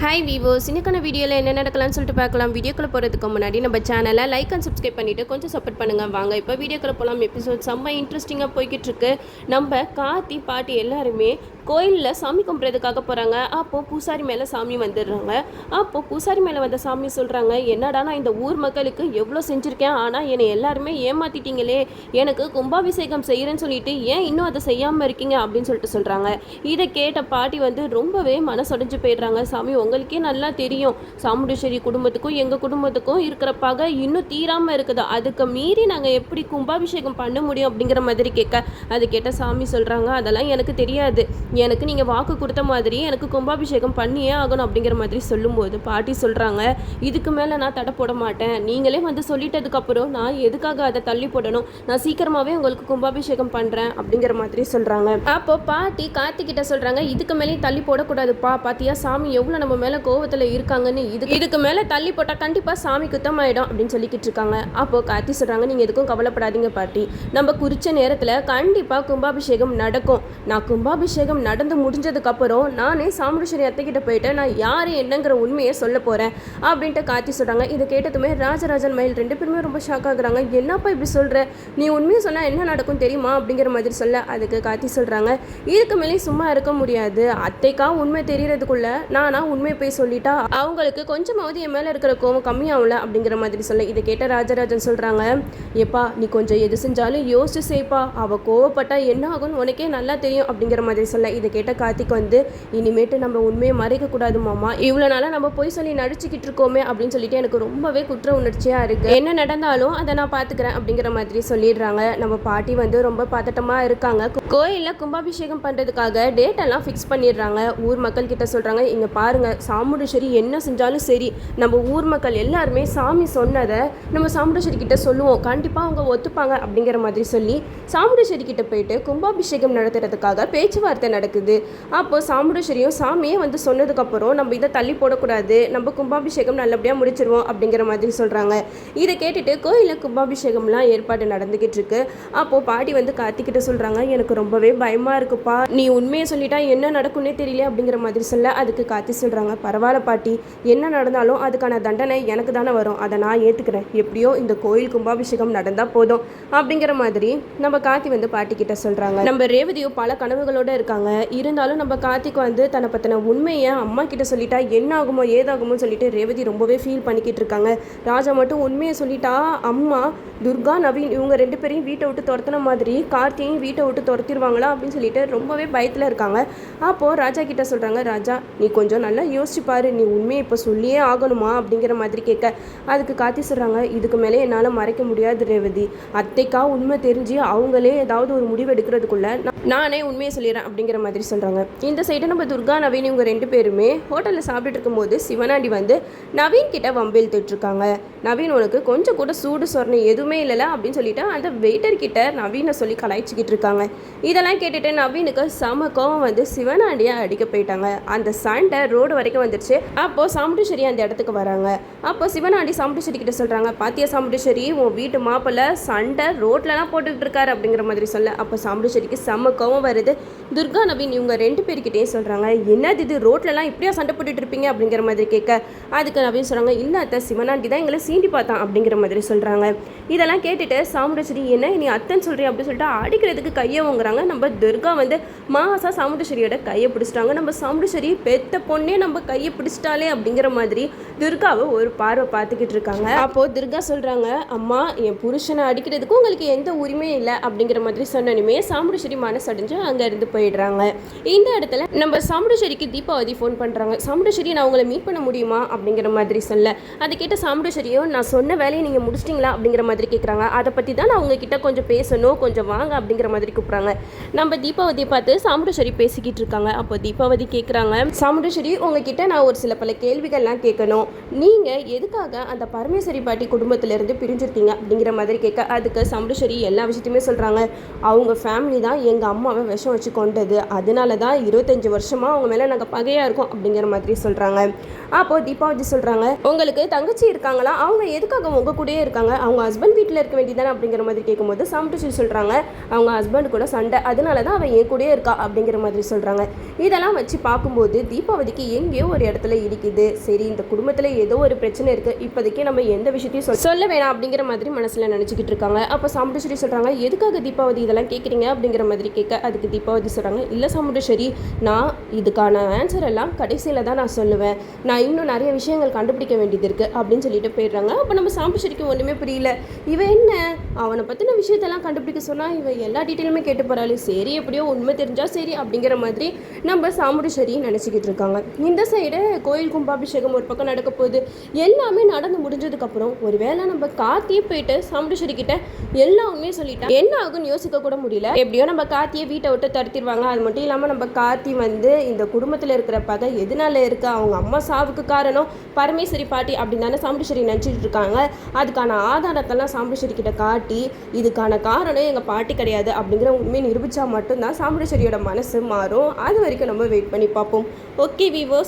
Hi வீவோஸ் இன்னைக்கான வீடியோவில் என்ன நடக்கலாம்னு சொல்லிட்டு பார்க்கலாம். வீடியோக்குள்ளே போகிறதுக்கு முன்னாடி நம்ம சேனலை லைக் அண்ட் சப்ஸ்கிரைப் பண்ணிவிட்டு கொஞ்சம் சப்போர்ட் பண்ணுங்கள் வாங்க இப்போ வீடியோக்குள்ளே போகலாம் எபிசோட் செம்ம இன்ட்ரெஸ்டிங்காக போய்கிட்டு இருக்கு நம்ம காத்தி பாட்டி எல்லாருமே கோயிலில் சாமி கும்பிட்றதுக்காக போகிறாங்க அப்போது பூசாரி மேலே சாமி வந்துடுறாங்க. அப்போது பூசாரி மேலே வந்த சாமி சொல்கிறாங்க என்னடா நான் இந்த ஊர் மக்களுக்கு எவ்வளோ செஞ்சுருக்கேன்? ஆனால் என்னை எல்லாருமே ஏமாற்றிட்டீங்களே எனக்கு கும்பாபிஷேகம் செய்கிறேன்னு சொல்லிட்டு ஏன் இன்னும் அதை செய்யாமல் இருக்கீங்க? அப்படின்னு சொல்லிட்டு சொல்கிறாங்க இதை கேட்ட பாட்டி வந்து ரொம்பவே மனசொடைஞ்சு போயிடுறாங்க. சாமி உங்களுக்கே நல்லா தெரியும். சாமுண்டீஸ்வரி குடும்பத்துக்கும் எங்கள் குடும்பத்துக்கும் இருக்கிற பகை இன்னும் தீராமல் இருக்குது. அதுக்கு மீறி நாங்கள் எப்படி கும்பாபிஷேகம் பண்ண முடியும் அப்படிங்கிற மாதிரி கேட்க அது கேட்ட சாமி சொல்கிறாங்க அதெல்லாம் எனக்கு தெரியாது. எனக்கு நீங்கள் வாக்கு கொடுத்த மாதிரி எனக்கு கும்பாபிஷேகம் பண்ணியே ஆகணும் அப்படிங்கிற மாதிரி சொல்லும்போது பாட்டி சொல்கிறாங்க இதுக்கு மேலே நான் தடை போட மாட்டேன். நீங்களே வந்து சொல்லிட்டதுக்கப்புறம் நான் எதுக்காக அதை தள்ளி போடணும்? நான் சீக்கிரமாகவே உங்களுக்கு கும்பாபிஷேகம் பண்ணுறேன் அப்படிங்கிற மாதிரி சொல்கிறாங்க அப்போ பாட்டி கார்த்திகிட்ட சொல்கிறாங்க இதுக்கு மேலேயும் தள்ளி போடக்கூடாதுப்பா. பாத்தியா சாமி எவ்வளோ நம்ம மேலே கோவத்தில் இருக்காங்கன்னு இது இதுக்கு மேலே தள்ளி போட்டால் கண்டிப்பாக சாமி குத்தமாயிடும் அப்படின்னு சொல்லிக்கிட்டு இருக்காங்க. அப்போ கார்த்தி சொல்கிறாங்க நீங்கள் எதுக்கும் கவலைப்படாதீங்க பாட்டி. நம்ம குறிச்ச நேரத்தில் கண்டிப்பாக கும்பாபிஷேகம் நடக்கும். நான் கும்பாபிஷேகம் நடந்து முடிஞ்சதுக்கப்புறம் நானே சாமுண்டீஸ்வரி அத்தைக்கிட்ட போயிட்டு நான் யார் என்னங்கிற உண்மையை சொல்ல போகிறேன் அப்படின்ட்டு கார்த்தி சொல்கிறாங்க இதை கேட்டதுமே ராஜராஜன் மயில் ரெண்டு பேருமே ரொம்ப ஷாக் ஆகுறாங்க. என்னப்பா இப்படி சொல்கிற நீ உண்மையை சொன்னால் என்ன நடக்கும் தெரியுமா? அப்படிங்கிற மாதிரி சொல்ல அதுக்கு கார்த்தி சொல்கிறாங்க இதுக்கு மேலே சும்மா இருக்க முடியாது. அத்தைக்கா உண்மை தெரியறதுக்குள்ள நானா உண்மையை போய் சொல்லிட்டா அவங்களுக்கு கொஞ்சமாவது என் மேலே இருக்கிற கோவம் கம்மியாகல அப்படிங்கிற மாதிரி சொல்ல இதை கேட்ட ராஜராஜன் சொல்கிறாங்க ஏப்பா நீ கொஞ்சம் எது செஞ்சாலும் யோசிச்சு செய்ப்பா. அவள் கோவப்பட்டா என்ன ஆகும்னு உனக்கே நல்லா தெரியும் அப்படிங்கிற மாதிரி சொல்ல இதை கேட்ட கார்த்திக் வந்து இனிமேட்டு நம்ம உண்மையை மறைக்கக்கூடாது மாமா. இவ்வளோ நாளாக நம்ம போய் சொல்லி நடிச்சுக்கிட்டு இருக்கோமே அப்படின்னு சொல்லிட்டு எனக்கு ரொம்பவே குற்ற உணர்ச்சியாக இருக்குது என்ன நடந்தாலும் அதை நான் பார்த்துக்கிறேன் அப்படிங்கிற மாதிரி சொல்லிடுறாங்க. நம்ம பாட்டி வந்து ரொம்ப பதட்டமாக இருக்காங்க. கோயிலில் கும்பாபிஷேகம் பண்ணுறதுக்காக டேட்டெல்லாம் ஃபிக்ஸ் பண்ணிடுறாங்க. ஊர் மக்கள் கிட்ட சொல்கிறாங்க இங்கே பாருங்கள் சாமுண்டேஸ்வரி என்ன செஞ்சாலும் சரி நம்ம ஊர் மக்கள் எல்லாருமே சாமி சொன்னதை நம்ம சாமுண்டேஸ்வரி கிட்ட சொல்லுவோம். கண்டிப்பாக அவங்க ஒத்துப்பாங்க அப்படிங்கிற மாதிரி சொல்லி சாமுண்டேஸ்வரி கிட்ட போயிட்டு கும்பாபிஷேகம் நடத்துறதுக்காக பேச்சுவார்த்தை நடக்குது. அப்போ சாமுண்டேஸ்வரியும் சாமியே வந்து சொன்னதுக்கப்புறம் நம்ம இதை தள்ளி போடக்கூடாது நம்ம கும்பாபிஷேகம் நல்லபடியாக முடிச்சிருவோம் அப்படிங்கிற மாதிரி சொல்கிறாங்க இதை கேட்டுட்டு கோயிலில் கும்பாபிஷேகம்லாம் ஏற்பாடு நடந்துக்கிட்டு இருக்கு. அப்போது பாட்டி வந்து கார்த்திக்கிட்ட சொல்கிறாங்க எனக்கு ரொம்பவே பயமாக இருக்குப்பா. நீ உண்மையை சொல்லிட்டா என்ன நடக்கும்னே தெரியல அப்படிங்கிற மாதிரி சொல்ல அதுக்கு காத்தி சொல்கிறாங்க பரவாயில்ல பாட்டி. என்ன நடந்தாலும் அதுக்கான தண்டனை எனக்கு தானே வரும். அதை நான் ஏற்றுக்கிறேன் எப்படியோ இந்த கோயில் கும்பாபிஷேகம் நடந்தால் போதும். அப்படிங்கிற மாதிரி நம்ம கார்த்தி வந்து பாட்டி கிட்ட சொல்கிறாங்க நம்ம ரேவதியும் பல கனவுகளோட இருக்காங்க. இருந்தாலும் நம்ம கார்த்திக் வந்து தன்னை பற்றின உண்மையை அம்மா கிட்ட சொல்லிட்டா என்ன ஆகுமோ ஏதாகுமோ சொல்லிட்டு ரேவதி ரொம்பவே ஃபீல் பண்ணிக்கிட்டு இருக்காங்க. ராஜா மட்டும் உண்மையை சொல்லிட்டா அம்மா துர்கா நவீன் இவங்க ரெண்டு பேரையும் வீட்டை விட்டு துரத்துன மாதிரி கார்த்தியையும் வீட்டை விட்டு துரத்திடுவாங்களா அப்படின்னு சொல்லிட்டு ரொம்பவே பயத்தில் இருக்காங்க. அப்போது ராஜா கிட்ட சொல்கிறாங்க ராஜா நீ கொஞ்சம் நல்லா யோசிச்சு பாரு நீ உண்மையை இப்போ சொல்லியே ஆகணுமா? அப்படிங்கிற மாதிரி கேட்க அதுக்கு காத்தி சொல்கிறாங்க இதுக்கு மேலே என்னால் மறைக்க முடியாது ரேவதி. அத்தைக்கா உண்மை தெரிஞ்சு அவங்களே ஏதாவது ஒரு முடிவு எடுக்கிறதுக்குள்ள நான் நானே உண்மையை சொல்லிடுறேன் அப்படிங்கிற மாதிரி சொல்கிறாங்க இந்த சைடு நம்ம துர்கா நவீன் இவங்க ரெண்டு பேருமே ஹோட்டலில் சாப்பிட்டுட்டு இருக்கும்போது சிவனாண்டி வந்து நவீன் கிட்ட வம்பில் இருக்காங்க நவீன் உனக்கு கொஞ்சம் கூட சூடு சொரணை எதுவுமே இல்லைல்ல அப்படின்னு சொல்லிட்டு அந்த வெயிட்டர் கிட்ட நவீனை சொல்லி கலாய்ச்சிக்கிட்டு இருக்காங்க. இதெல்லாம் கேட்டுட்டு நவீனுக்கு செம கோவம் வந்து சிவனாண்டியை அடிக்க போயிட்டாங்க. அந்த சண்டை ரோடு வரைக்கும் வந்துருச்சு. அப்போ சாமுண்டீஸ்வரி அந்த இடத்துக்கு வராங்க. அப்போ சிவனாண்டி சாமுண்டீஸ்வரி கிட்ட சொல்கிறாங்க பாத்தியா சாமுண்டீஸ்வரி உன் வீட்டு மாப்பிள்ள சண்டை ரோட்லலாம் போட்டுக்கிட்டு இருக்காரு அப்படிங்கிற மாதிரி சொல்ல. அப்போ சாமுண்டீஸ்வரிக்கு செம்ம கோவம் வருது. துர்கா நவீன் இவங்க ரெண்டு பேர்கிட்டயும் சொல்கிறாங்க என்னது இது? ரோட்லலாம் இப்படியா சண்டை போட்டுட்டு இருப்பீங்க? அப்படிங்கிற மாதிரி கேட்க. அதுக்கு நவீன் சொல்கிறாங்க இல்லை அத்தை சிவனாண்டி தான் எங்களை சீண்டி பார்த்தான் அப்படிங்கிற மாதிரி சொல்கிறாங்க இதெல்லாம் கேட்டுட்டு சாமுண்டீஸ்வரி என்ன நீ அத்தன் சொல்கிறீ அப்படின்னு சொல்லிட்டு அடிக்கிறதுக்கு கையை வாங்குறாங்க நம்ம துர்கா வந்து மாசா சாமுண்டீஸ்வரியோட கையை பிடிச்சிட்டாங்க. நம்ம சாமுண்டீஸ்வரி பெத்த பொண்ணே நம்ம நம்ம கையை பிடிச்சிட்டாலே அப்படிங்கிற மாதிரி துர்காவை ஒரு பார்வை பார்த்துக்கிட்டு இருக்காங்க. அப்போது துர்கா சொல்கிறாங்க அம்மா என் புருஷனை அடிக்கிறதுக்கு உங்களுக்கு எந்த உரிமையும் இல்லை அப்படிங்கிற மாதிரி சொன்னனுமே சாமுண்டேஸ்வரி மனசடைஞ்சு அங்கேருந்து போயிடுறாங்க. இந்த இடத்துல நம்ம சாமுண்டேஸ்வரிக்கு தீபாவதி ஃபோன் பண்ணுறாங்க சாமுண்டேஸ்வரி நான் உங்களை மீட் பண்ண முடியுமா? அப்படிங்கிற மாதிரி சொல்ல. அதை கேட்ட சாமுண்டேஸ்வரியும் நான் சொன்ன வேலையை நீங்கள் முடிச்சிட்டிங்களா? அப்படிங்கிற மாதிரி கேட்குறாங்க அதை பற்றி தான் நான் உங்ககிட்ட கொஞ்சம் பேசணும் கொஞ்சம் வாங்க அப்படிங்கிற மாதிரி கூப்பிட்றாங்க. நம்ம தீபாவதியை பார்த்து சாமுண்டேஸ்வரி பேசிக்கிட்டு இருக்காங்க. அப்போ தீபாவதி கேட்குறாங்க சாமுண்டேஸ்வரி உங்ககிட்ட நான் ஒரு சில பல கேள்விகள்லாம் கேட்கணும். நீங்கள் எதுக்காக அந்த பரமேஸ்வரி பாட்டி குடும்பத்திலேருந்து பிரிஞ்சிருக்கீங்க அப்படிங்கிற மாதிரி கேட்க அதுக்கு சாமுண்டேஸ்வரி எல்லா விஷயத்தையுமே சொல்கிறாங்க அவங்க ஃபேமிலி தான் எங்கள் அம்மாவை விஷம் வச்சு கொண்டது அதனால தான் இருபத்தஞ்சி வருஷமாக அவங்க மேலே நாங்கள் பகையாக இருக்கோம் அப்படிங்கிற மாதிரி சொல்கிறாங்க அப்போது தீபாவதி சொல்கிறாங்க உங்களுக்கு தங்கச்சி இருக்காங்களா? அவங்க எதுக்காக உங்கள் கூடயே இருக்காங்க? அவங்க ஹஸ்பண்ட் வீட்டில் இருக்க வேண்டியதானே அப்படிங்கிற மாதிரி கேட்கும்போது சாமுண்டேஸ்வரி சொல்கிறாங்க அவங்க ஹஸ்பண்ட் கூட சண்டை. அதனால தான் அவன் என் கூடயே இருக்கா? அப்படிங்கிற மாதிரி சொல்கிறாங்க இதெல்லாம் வச்சு பார்க்கும்போது தீபாவதிக்கு எங்கேயோ ஒரு இடத்துல இடிக்குது. சரி இந்த குடும்பத்தில் ஏதோ ஒரு பிரச்சனை இருக்குது இப்போதைக்கு நம்ம எந்த விஷயத்தையும் சொல் சொல்ல வேணாம் அப்படிங்கிற மாதிரி மனசில் நினச்சிக்கிட்டு இருக்காங்க. அப்போ சாமுண்டேஸ்வரி சொல்கிறாங்க எதுக்காக தீபாவதி இதெல்லாம் கேட்குறீங்க அப்படிங்கிற மாதிரி கேட்க அதுக்கு தீபாவதி சொல்கிறாங்க இல்லை சாமுண்டேஸ்வரி நான் இதுக்கான ஆன்சர் எல்லாம் கடைசியில் தான் நான் சொல்லுவேன். நான் இன்னும் நிறைய விஷயங்கள் கண்டுபிடிக்க வேண்டியது இருக்குது அப்படின்னு சொல்லிட்டு போயிடுறாங்க. அப்போ நம்ம சாமுண்டேஸ்வரிக்கு ஒன்றுமே புரியல. இவன் என்ன? அவனை பற்றின விஷயத்தெல்லாம் கண்டுபிடிக்க சொன்னால் இவன் எல்லா டீட்டெயிலுமே கேட்டு போகிறாள் சரி எப்படியோ உண்மை தெரிஞ்சால் சரி அப்படிங்கிற மாதிரி நம்ம சாமுண்டேஸ்வரி நினச்சிக்கிட்டு இருக்காங்க. இந்த சைடு கோயில் கும்பாபிஷேகம் ஒரு பக்கம் நடக்க போகுது. எல்லாமே நடந்து முடிஞ்சதுக்கப்புறம் ஒருவேளை நம்ம காத்தியே போயிட்டு சாமுண்டேஸ்வரி கிட்ட எல்லா சொல்லிட்டா என்ன ஆகும்னு யோசிக்க கூட முடியல. எப்படியோ நம்ம காத்தியை வீட்டை விட்டு தடுத்திடுவாங்க அது மட்டும் இல்லாமல் நம்ம கார்த்தி வந்து இந்த குடும்பத்தில் இருக்கிற பகை எதனால இருக்கு? அவங்க அம்மா சாவுக்கு காரணம். பரமேஸ்வரி பாட்டி அப்படின்னு தானே சாமுண்டேஸ்வரி நினச்சிட்டு இருக்காங்க. அதுக்கான ஆதாரத்தெல்லாம் சாமுண்டேஸ்வரி கிட்ட காட்டி இதுக்கான காரணம் எங்கள் பாட்டி கிடையாது அப்படிங்கிற உண்மையை நிரூபித்தா மட்டும்தான் சாமுண்டேஸ்வரியோட மனசு மாறும். அது வரைக்கும் நம்ம வெயிட் பண்ணி பார்ப்போம். Okay viewers